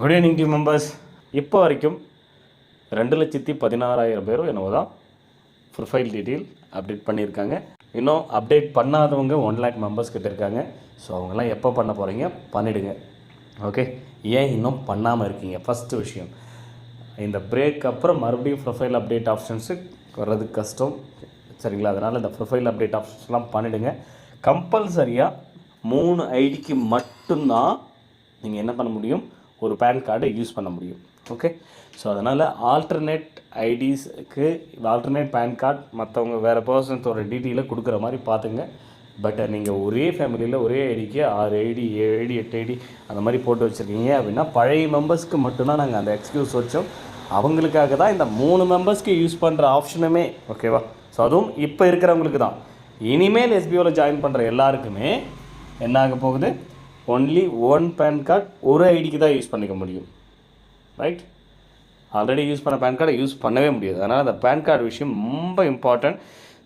Good evening team members இப்போ வரைக்கும் ரெண்டு லட்சத்தி பதினாறாயிரம் பேரும் என்னவோ தான் ப்ரொஃபைல் டீட்டெயில் அப்டேட் பண்ணியிருக்காங்க. இன்னும் அப்டேட் பண்ணாதவங்க ஒன் லேக் மெம்பர்ஸ் கிட்ட இருக்காங்க. ஸோ அவங்கெல்லாம் எப்போ பண்ண போகிறீங்க பண்ணிவிடுங்க ஓகே ஏன் இன்னும் பண்ணாமல் இருக்கீங்க? ஃபஸ்ட்டு விஷயம். இந்த பிரேக் அப்புறம் மறுபடியும் ப்ரொஃபைல் அப்டேட் ஆப்ஷன்ஸு வர்றது கஷ்டம். சரிங்களா? அதனால் இந்த ப்ரொஃபைல் அப்டேட் ஆப்ஷன்ஸ்லாம் பண்ணிவிடுங்க கம்பல்சரியாக மூணு ஐடிக்கு மட்டும்தான் நீங்கள் என்ன பண்ண முடியும்? ஒரு பேன் கார்டை யூஸ் பண்ண முடியும். ஓகே ஸோ அதனால் ஆல்டர்னேட் ஐடிஸ்க்கு ஆல்டர்னேட் பேன் கார்டு மற்றவங்க வேறு பர்சன்ஸோட டீட்டெயிலை கொடுக்குற மாதிரி பார்த்துங்க. பட் நீங்கள் ஒரே ஃபேமிலியில் ஒரே ஐடிக்கு ஆறு ஐடி ஏழு ஐடி எட்டு ஐடி அந்த மாதிரி போட்டு வச்சுருக்கீங்க அப்படின்னா பழைய மெம்பர்ஸ்க்கு மட்டும்தான் நாங்கள் அந்த எக்ஸ்கியூஸ் வச்சோம். அவங்களுக்காக தான் இந்த மூணு மெம்பர்ஸ்க்கு யூஸ் பண்ணுற ஆப்ஷனுமே ஓகேவா ஸோ அதுவும் இப்போ இருக்கிறவங்களுக்கு தான். இனிமேல் எஸ்பிஓவில் ஜாயின் பண்ணுற எல்லாருக்குமே என்ன ஆக போகுது? ஒன்லி ஒன் பேன் கார்டு ஒரு ஐடிக்கு தான் யூஸ் பண்ணிக்க முடியும். ரைட் ஆல்ரெடி யூஸ் பண்ண பேன் கார்டை யூஸ் பண்ணவே முடியாது. அதனால் அந்த பேன் கார்டு விஷயம் ரொம்ப இம்பார்ட்டண்ட்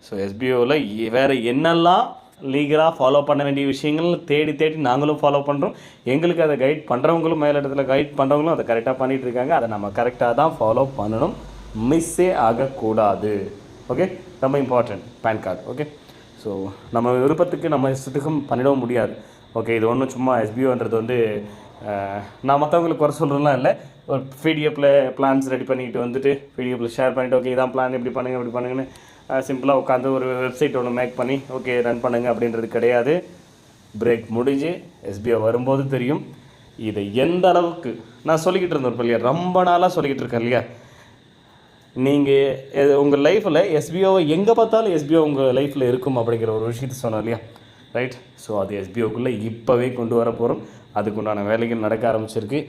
ஸோ எஸ்பிஓவில் வேறு என்னெல்லாம் லீகலாக ஃபாலோ பண்ண வேண்டிய விஷயங்கள் தேடி தேடி நாங்களும் ஃபாலோ பண்ணுறோம் எங்களுக்கு அதை கைட் பண்ணுறவங்களும் மேலிடத்தில் கைட் பண்ணுறவங்களும் அதை கரெக்டாக பண்ணிகிட்டு இருக்காங்க. அதை நம்ம கரெக்டாக தான் ஃபாலோ பண்ணணும். மிஸ்ஸே ஆகக்கூடாது. ஓகே ரொம்ப important PAN card okay so நம்ம விருப்பத்துக்கு நம்ம இஷ்டத்துக்கும் பண்ணிடவும் முடியாது. ஓகே இது ஒன்றும் சும்மா எஸ்பிஓன்றது வந்து நான் மற்றவங்களுக்கு குறை சொல்கிறதுலாம் இல்லை. ஒரு பிடிஎஃப்பில் பிளான்ஸ் ரெடி பண்ணிக்கிட்டு வந்துட்டு பிடிஎஃப்பில் ஷேர் பண்ணிட்டு ஓகே இதான் பிளான் இப்படி பண்ணுங்க இப்படி பண்ணுங்கன்னு சிம்பிளாக உட்காந்து ஒரு வெப்சைட் ஒன்று மேக் பண்ணி ஓகே ரன் பண்ணுங்க அப்படின்றது கிடையாது. பிரேக் முடிஞ்சு எஸ்பிஓ வரும்போது தெரியும். இதை எந்த அளவுக்கு நான் சொல்லிக்கிட்டு இருந்தேன் இல்லையா ரொம்ப நாளாக சொல்லிக்கிட்டு இருக்கேன் இல்லையா? நீங்கள் உங்கள் லைஃப்பில் எஸ்பிஓவை எங்கே பார்த்தாலும் எஸ்பிஓ உங்கள் லைஃப்பில் இருக்கும் அப்படிங்கிற ஒரு விஷயத்த சொன்னோம் இல்லையா? ரைட் ஸோ அது எஸ்பிஓக்குள்ளே இப்போவே கொண்டு வர போகிறோம் அதுக்குண்டான வேலைகள் நடக்க ஆரம்பிச்சிருக்கு.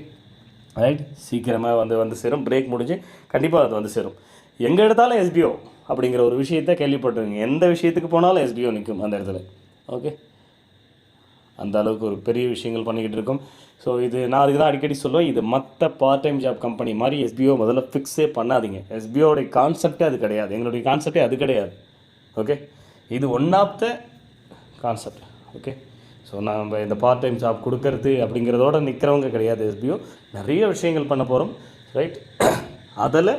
ரைட் சீக்கிரமாக வந்து வந்து சேரும். பிரேக் முடிஞ்சு கண்டிப்பாக அது வந்து சேரும். எங்கே எடுத்தாலும் எஸ்பிஓ அப்படிங்கிற ஒரு விஷயத்தை கேள்விப்பட்டிருங்க எந்த விஷயத்துக்கு போனாலும் எஸ்பிஓ நிற்கும் அந்த இடத்துல. ஓகே அந்த அளவுக்கு ஒரு பெரிய விஷயங்கள் பண்ணிக்கிட்டு இருக்கோம். ஸோ இது நான் அதுக்கு தான் அடிக்கடி சொல்லுவேன். இது மற்ற பார்ட் டைம் ஜாப் கம்பெனி மாதிரி எஸ்பிஓ முதல்ல ஃபிக்ஸே பண்ணாதீங்க. எஸ்பிஓடைய கான்செப்டே அது கிடையாது. எங்களுடைய கான்செப்டே அது கிடையாது. ஓகே இது one of the concept okay so நம்ம இந்த பார்ட் டைம் ஜாப் கொடுக்கறது அப்படிங்கிறதோட நிற்கிறவங்க கிடையாது எஸ்பிஓ நிறைய விஷயங்கள் பண்ண போகிறோம் ரைட் அதில்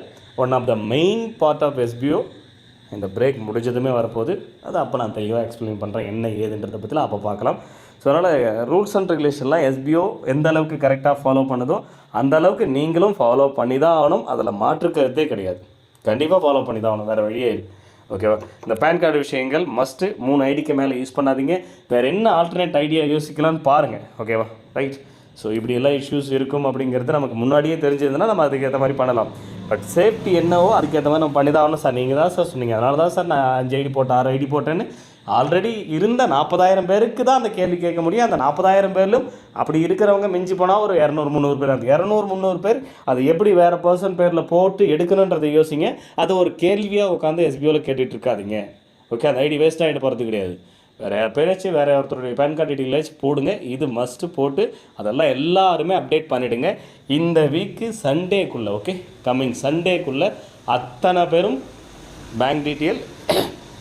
one of the main part of SPO இந்த பிரேக் முடிஞ்சதுமே வரப்போகுது. அதை அப்போ நான் தெளிவாக எக்ஸ்பிளைன் பண்ணுறேன் என்ன ஏதுன்றதை பற்றிலாம் அப்போ பார்க்கலாம். ஸோ அதனால் ரூல்ஸ் அண்ட் ரெகுலேஷன்லாம் எஸ்பிஓ எந்த அளவுக்கு கரெக்டாக ஃபாலோ பண்ணுதோ அந்த அளவுக்கு நீங்களும் ஃபாலோ பண்ணி தான் ஆகணும். அதில் மாற்றுக்கிறதே கிடையாது. கண்டிப்பாக ஃபாலோ பண்ணி தான் ஆகணும் வேறு வழியே இல்லை. ஓகேவா இந்த பேன் கார்டு விஷயங்கள் மஸ்ட்டு மூணு ஐடிக்கு மேலே யூஸ் பண்ணாதீங்க. வேறு என்ன ஆல்டர்னேட் ஐடியா யோசிக்கலாம்னு பாருங்கள் ஓகேவா ரைட் ஸோ இப்படி எல்லாம் இஷ்யூஸ் இருக்கும் அப்படிங்கிறது நமக்கு முன்னாடியே தெரிஞ்சதுன்னா நம்ம அதுக்கேற்ற மாதிரி பண்ணலாம். பட் சேஃப்டி என்னவோ அதுக்கேற்ற மாதிரி நம்ம பண்ணி தான் ஆகணும் சார் நீங்கள் தான் சார் சொன்னீங்க. அதனால தான் சார் நான் அஞ்சு ஐடி போட்டேன் ஆறு ஐடி போட்டேன்னு ஆல்ரெடி இருந்த நாற்பதாயிரம் பேருக்கு தான் அந்த கேள்வி கேட்க முடியும். அந்த நாற்பதாயிரம் பேர்லும் அப்படி இருக்கிறவங்க மிஞ்சி போனால் ஒரு இரநூறு முந்நூறு பேர். அந்த இரநூறு முந்நூறு பேர் அது எப்படி வேறு பர்சன் பேரில் போட்டு எடுக்கணுன்றதை யோசிங்க. அது ஒரு கேள்வியாக உட்காந்து எஸ்பிஓவில் கேட்டுட்டு இருக்காதீங்க. ஓகே அந்த ஐடி வேஸ்ட் ஆகிட்டு போகிறது கிடையாது. வேறு பேராச்சும் வேறு ஒருத்தருடைய பேன் கார்டு டீட்டெயிலாச்சும் போடுங்க. இது மஸ்ட்டு போட்டு அதெல்லாம் எல்லாருமே அப்டேட் பண்ணிவிடுங்க இந்த வீக்கு சண்டேக்குள்ளே ஓகே கம்மிங் சண்டேக்குள்ளே அத்தனை பேரும் bank detail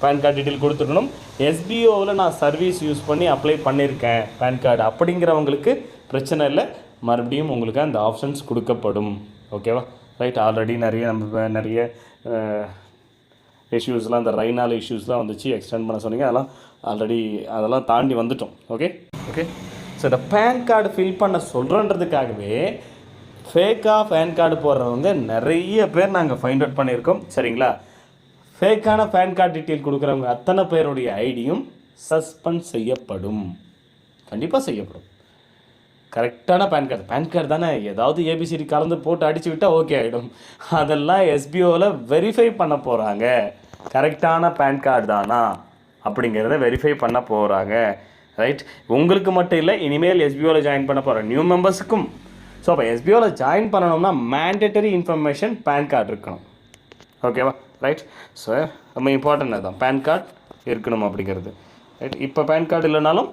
PAN card detail கொடுத்துடணும். எஸ்பிஓவில் நான் சர்வீஸ் யூஸ் பண்ணி அப்ளை பண்ணியிருக்கேன் பேன் கார்டு அப்படிங்கிறவங்களுக்கு பிரச்சனை இல்லை. மறுபடியும் உங்களுக்கு அந்த ஆப்ஷன்ஸ் கொடுக்கப்படும். ஓகேவா ரைட் ஆல்ரெடி நிறைய நம்ம நிறைய இஷ்யூஸ்லாம் இந்த ரைனால் இஷ்யூஸ்லாம் வந்துச்சு. எக்ஸ்டெண்ட் பண்ண சொன்னீங்க. அதெல்லாம் ஆல்ரெடி அதெல்லாம் தாண்டி வந்துட்டோம். ஓகே ஓகே ஸோ இந்த பேன் கார்டு ஃபில் பண்ண சொல்கிறன்றதுக்காகவே ஃபேக்காக பேன் கார்டு போடுறவங்க நிறைய பேர் நாங்கள் ஃபைண்ட் அவுட் பண்ணியிருக்கோம். சரிங்களா? ஃபேக்கான பேன் கார்டு டீட்டெயில் கொடுக்குறவங்க அத்தனை பேருடைய ஐடியும் சஸ்பெண்ட் செய்யப்படும். கண்டிப்பாக செய்யப்படும். கரெக்டான பேன் கார்டு பேன் கார்டு தானே? ஏதாவது ஏபிசிடி கலந்து போட்டு அடிச்சு விட்டால் ஓகே ஆகிடும் அதெல்லாம் எஸ்பிஓவில் வெரிஃபை பண்ண போகிறாங்க கரெக்டான பேன் கார்டு தானா? அப்படிங்கிறத வெரிஃபை பண்ண போகிறாங்க ரைட் உங்களுக்கு மட்டும் இல்லை இனிமேல் எஸ்பிஓவில் ஜாயின் பண்ண போகிற நியூ மெம்பர்ஸுக்கும் ஸோ அப்போ எஸ்பிஓவில் ஜாயின் பண்ணணும்னா மேண்டேட்டரி இன்ஃபர்மேஷன் பேன் கார்டு இருக்கணும். ஓகேவா ரைட் ஸோ eh, ரொம்ப இம்பார்ட்டண்ட் அதுதான். பேன் கார்டு இருக்கணும் அப்படிங்கிறது. ரைட் இப்போ பேன் கார்டு இல்லைனாலும்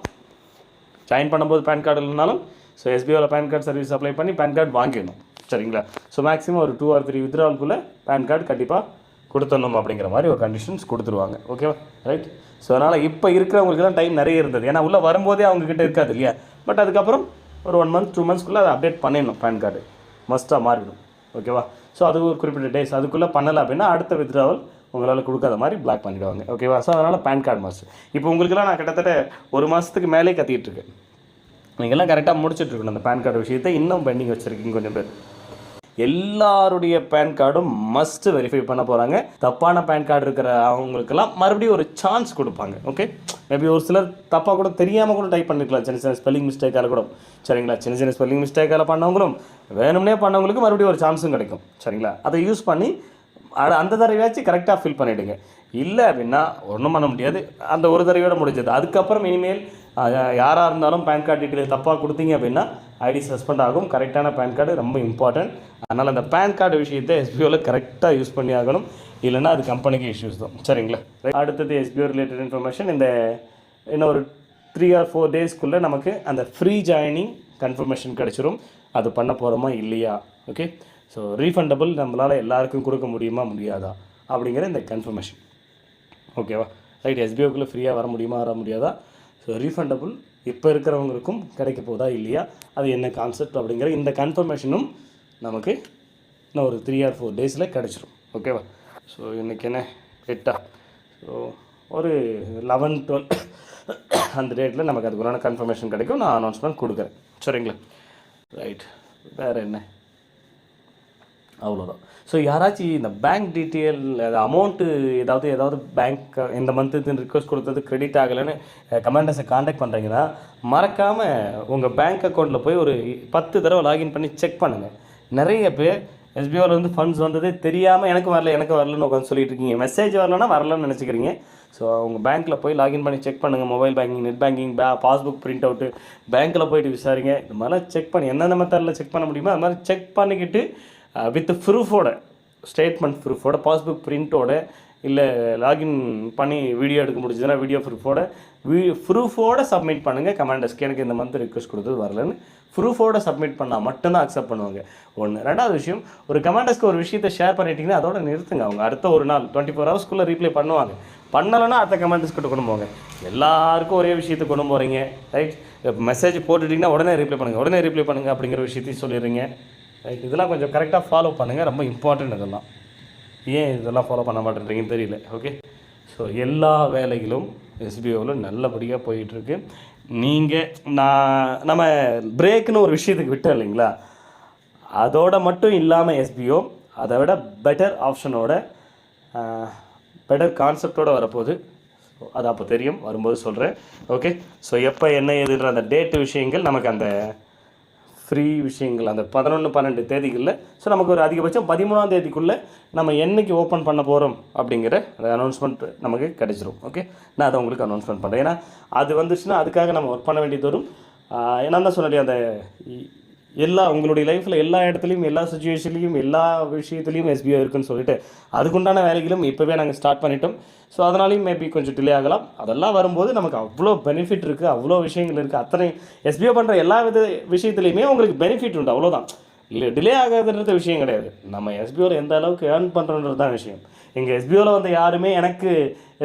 ஜாயின் பண்ணும்போது பேன் கார்டு இல்லைனாலும் ஸோ எஸ்பிஓவில் பேன் கார்டு சர்வீஸ் அப்ளை பண்ணி பேன் கார்டு வாங்கிடணும். சரிங்களா? ஸோ மேக்ஸிமம் ஒரு டூ ஆர் த்ரீ வித்ராவுக்குள்ளே பேன் கார்டு கண்டிப்பாக கொடுத்துடணும் அப்படிங்கிற மாதிரி ஒரு கண்டிஷன்ஸ் கொடுத்துருவாங்க. ஓகேவா ரைட் ஸோ அதனால் இப்போ இருக்கிறவங்களுக்கு தான் டைம் நிறைய இருந்தது. ஏன்னா உள்ளே வரும்போதே அவங்கக்கிட்ட இருக்காது இல்லையா? பட் அதுக்கப்புறம் ஒரு ஒன் மந்த் டூ மந்த்ஸ்க்குள்ளே அதை அப்டேட் பண்ணிடணும் பேன் கார்டு மஸ்ட்டாக மாறிடும். ஓகேவா ஸோ அது ஒரு குறிப்பிட்ட டேஸ் அதுக்குள்ளே பண்ணலை அப்படின்னா அடுத்த வித்ட்ராவல் உங்களால் கொடுக்காத மாதிரி பிளாக் பண்ணிவிடுவாங்க ஓகேவா ஸோ அதனால் பேன் கார்டு மாஸ்டர் இப்போ உங்களுக்குலாம் நான் கிட்டத்தட்ட ஒரு மாதத்துக்கு மேலே கத்திக்கிட்டு இருக்கேன். நீங்கள்லாம் கரெக்டாக முடிச்சுட்டு இருக்கணும் அந்த பேன் கார்டு விஷயத்தை. இன்னும் பெண்டிங் வச்சுருக்கீங்க கொஞ்சம் பேர். எல்லாருடைய பேன் கார்டும் மஸ்ட் வெரிஃபை பண்ண போகிறாங்க தப்பான பேன் கார்டு இருக்கிற அவங்களுக்கெல்லாம் மறுபடியும் ஒரு சான்ஸ் கொடுப்பாங்க. ஓகே மேபி ஒரு சிலர் தப்பாக கூட தெரியாமல் கூட டைப் பண்ணிக்கலாம் சின்ன சின்ன ஸ்பெல்லிங் மிஸ்டேக்கால் கூட. சரிங்களா? சின்ன சின்ன ஸ்பெல்லிங் மிஸ்டேக்கால பண்ணவங்களும் வேணும்னே பண்ணவங்களுக்கு மறுபடியும் ஒரு சான்ஸும் கிடைக்கும். சரிங்களா? அதை யூஸ் பண்ணி அட அந்த தடவையாச்சும் கரெக்டாக ஃபில் பண்ணிவிடுங்க இல்லை அப்படின்னா ஒன்றும் பண்ண முடியாது. அந்த ஒரு தடவையோட முடிஞ்சது. அதுக்கப்புறம் இனிமேல் யாராக இருந்தாலும் பேன் கார்டு டீட்டெயில் தப்பாக கொடுத்தீங்க அப்படின்னா ஐடி சஸ்பெண்ட் ஆகும். கரெக்டான பேன் கார்டு ரொம்ப இம்பார்ட்டன்ட் அதனால் அந்த பேன் கார்டு விஷயத்தை எஸ்பிஓவில் கரெக்டாக யூஸ் பண்ணி ஆகணும். இல்லைன்னா அது கம்பெனிக்கு இஷ்யூஸ் தான். சரிங்களா? அடுத்தது எஸ்பிஓ ரிலேட்டட் இன்ஃபர்மேஷன் இந்த இன்னும் ஒரு த்ரீ ஆர் ஃபோர் டேஸ்க்குள்ளே நமக்கு அந்த ஃப்ரீ ஜாயினிங் கன்ஃபர்மேஷன் கிடச்சிரும். அது பண்ண போகிறோமா இல்லையா? ஓகே ஸோ ரீஃபண்டபிள் நம்மளால் எல்லாருக்கும் கொடுக்க முடியுமா முடியாதா? அப்படிங்கிற இந்த கன்ஃபர்மேஷன் ஓகேவா ரைட் எஸ்பிஓக்குள்ளே ஃப்ரீயாக வர முடியுமா வர முடியாதா? ஸோ ரீஃபண்டபிள் இப்போ இருக்கிறவங்களுக்கும் கிடைக்க போதா இல்லையா? அது என்ன கான்செப்ட் அப்படிங்கிற இந்த கன்ஃபர்மேஷனும் நமக்கு இன்னும் ஒரு த்ரீ ஆர் ஃபோர் டேஸில் கிடச்சிரும். ஓகேவா ஸோ இன்றைக்கி என்ன? எட்டா? ஸோ ஒரு லெவன் டுவெல் அந்த டேட்டில் நமக்கு அதுக்குள்ளான கன்ஃபர்மேஷன் கிடைக்கும். நான் அனௌன்ஸ்மெண்ட் கொடுக்குறேன். சரிங்களா? ரைட் வேறு என்ன? அவ்வளோதான் ஸோ யாராச்சும் இந்த பேங்க் டீட்டெயில் அமௌண்ட்டு ஏதாவது ஏதாவது பேங்க் இந்த மந்த்து ரிக்வஸ்ட் கொடுத்தது கிரெடிட் ஆகலைன்னு கமாண்டர்ஸை காண்டாக்ட் பண்ணுறீங்கன்னா மறக்காமல் உங்கள் பேங்க் அக்கௌண்ட்டில் போய் ஒரு பத்து தடவை லாகின் பண்ணி செக் பண்ணுங்கள் நிறைய பேர் எஸ்பிஓவில் வந்து ஃபண்ட்ஸ் வந்ததே தெரியாமல் எனக்கு வரல எனக்கு வரலன்னு உட்காந்து சொல்லிட்டு இருக்கீங்க. மெசேஜ் வரலன்னா வரலன்னு நினச்சிக்கிறீங்க. ஸோ உங்கள் பேங்க்கில் போய் லாகின் பண்ணி செக் பண்ணுங்கள் mobile banking net banking pay passbook print out பேங்க்கில் போயிட்டு விசாரிங்க. இது மாதிரிலாம் செக் பண்ணி எந்தெந்த மெத்தடில் செக் பண்ண முடியுமோ? அது மாதிரி செக் பண்ணிக்கிட்டு வித் ப்ரூஃபோட ஸ்டேட்மெண்ட் ப்ரூஃபோட பாஸ்புக் பிரிண்ட்டோட இல்லை லாகின் பண்ணி வீடியோ எடுக்க முடிஞ்சதுன்னா வீடியோ ப்ரூஃபோட வீ ப்ரூஃபோட சப்மிட் பண்ணுங்கள் கமாண்டர்ஸ்க்கு எனக்கு இந்த மந்த் ரிக்வஸ்ட் கொடுத்தது வரலன்னு. ப்ரூஃபோட சப்மிட் பண்ணால் மட்டும்தான் அக்செப்ட் பண்ணுவாங்க. ஒன்று ரெண்டாவது விஷயம் ஒரு கமாண்டர்ஸ்க்கு ஒரு விஷயத்தை ஷேர் பண்ணிட்டீங்கன்னா அதோட நிறுத்துங்க. அவங்க அடுத்த ஒரு நாள் டுவெண்ட்டி ஃபோர் ஹவர்ஸ்க்குள்ளே ரீப்ளை பண்ணுவாங்க. பண்ணலைன்னா அடுத்த கமாண்டர்ஸ் கிட்ட கொண்டு போங்க. எல்லாருக்கும் ஒரே விஷயத்தை கொண்டு போகிறீங்க ரைட் மெசேஜ் போட்டுட்டிங்கன்னா உடனே ரிப்ளை பண்ணுங்கள் உடனே ரிப்ளை பண்ணுங்கள் அப்படிங்கிற விஷயத்தையும் சொல்லிடுறீங்க. ரைட் இதெல்லாம் கொஞ்சம் கரெக்டாக ஃபாலோ பண்ணுங்கள் ரொம்ப இம்பார்ட்டன்ட் இதெல்லாம். ஏன் இதெல்லாம் ஃபாலோ பண்ண மாட்டேன்றீங்கன்னு தெரியல. ஓகே ஸோ எல்லா வேலைகளும் எஸ்பிஓவில் நல்லபடியாக போயிட்டுருக்கு. நீங்கள் நான் நம்ம பிரேக்குன்னு ஒரு விஷயத்துக்கு விட்டோம் இல்லைங்களா? அதோட மட்டும் இல்லாமல் எஸ்பிஓ அதை விட பெட்டர் ஆப்ஷனோட பெட்டர் கான்செப்டோடு வரப்போகுது. ஸோ அது அப்போ தெரியும். வரும்போது சொல்கிறேன் ஓகே ஸோ எப்போ என்ன ஏதுன்ற அந்த டேட்டு விஷயங்கள் நமக்கு அந்த ஃப்ரீ விஷயங்கள் அந்த பதினொன்று பன்னெண்டு தேதிகளில் ஸோ நமக்கு ஒரு அதிகபட்சம் பதிமூணாம் தேதிக்குள்ளே நம்ம என்னைக்கு ஓப்பன் பண்ண போகிறோம் அப்படிங்கிற அந்த அனௌன்ஸ்மெண்ட் நமக்கு கிடைச்சிரும் ஓகே நான் அதை உங்களுக்கு அனௌன்ஸ்மெண்ட் பண்ணுறேன் ஏன்னா அது வந்துச்சுன்னா அதுக்காக நம்ம ஒர்க் பண்ண வேண்டியது வரும். என்ன தான் சொன்னேன் அந்த இ- எல்லா உங்களுடைய லைஃப்பில் எல்லா இடத்துலையும் எல்லா சுச்சுவேஷன்லையும் எல்லா விஷயத்துலையும் எஸ்பிஓ இருக்குன்னு சொல்லிட்டு அதுக்குண்டான வேலைகளும் இப்போவே நாங்கள் ஸ்டார்ட் பண்ணிட்டோம். ஸோ அதனாலையும் மேபி கொஞ்சம் டிலே ஆகலாம். அதெல்லாம் வரும்போது நமக்கு அவ்வளோ பெனிஃபிட் இருக்குது அவ்வளோ விஷயங்கள் இருக்குது அத்தனை எஸ்பிஓ பண்ணுற எல்லா வித விஷயத்துலையுமே உங்களுக்கு பெனிஃபிட் உண்டு அவ்வளோதான் இல்லை டிலே ஆகாதுன்றது விஷயம் கிடையாது. நம்ம எஸ்பிஓவில் எந்த அளவுக்கு ஏர்ன் பண்ணுறோன்றது தான் விஷயம். எங்கள் எஸ்பிஓவில் வந்து யாருமே எனக்கு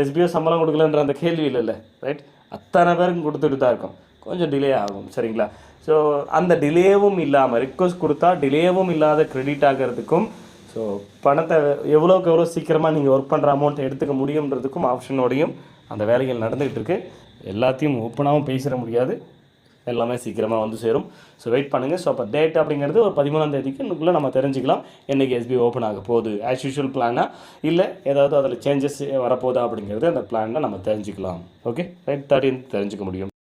எஸ்பிஓ சம்பளம் கொடுக்கலன்ற அந்த கேள்வி இல்லைல்ல ரைட் அத்தனை பேருக்கும் கொடுத்துட்டு தான் இருக்கும். கொஞ்சம் டிலே ஆகும் சரிங்களா? ஸோ அந்த டிலேவும் இல்லாமல் ரிக்வஸ்ட் கொடுத்தா டிலேவும் இல்லாத க்ரெடிட் ஆகிறதுக்கும் ஸோ பணத்தை எவ்வளோக்கு எவ்வளோ சீக்கிரமாக நீங்கள் ஒர்க் பண்ணுற அமௌண்ட்டை எடுத்துக்க முடியுன்றதுக்கும் ஆப்ஷனோடையும் அந்த வேலைகள் நடந்துகிட்டு இருக்கு. எல்லாத்தையும் ஓப்பனாகவும் பேசிட முடியாது. எல்லாமே சீக்கிரமாக வந்து சேரும். ஸோ வெயிட் பண்ணுங்கள் ஸோ அப்போ டேட் அப்படிங்கிறது ஒரு பதிமூணாம் தேதிக்கு இன்னுக்குள்ளே நம்ம தெரிஞ்சுக்கலாம். என்றைக்கு எஸ்பி ஓப்பன் ஆக போகுது. ஆஸ் யூஷுவல் பிளானா இல்லை ஏதாவது அதில் சேஞ்சஸ் வரப்போதா அப்படிங்கிறது அந்த பிளானில் நம்ம தெரிஞ்சுக்கலாம். ஓகே ரைட் தேர்ட்டின் தெரிஞ்சுக்க முடியும்.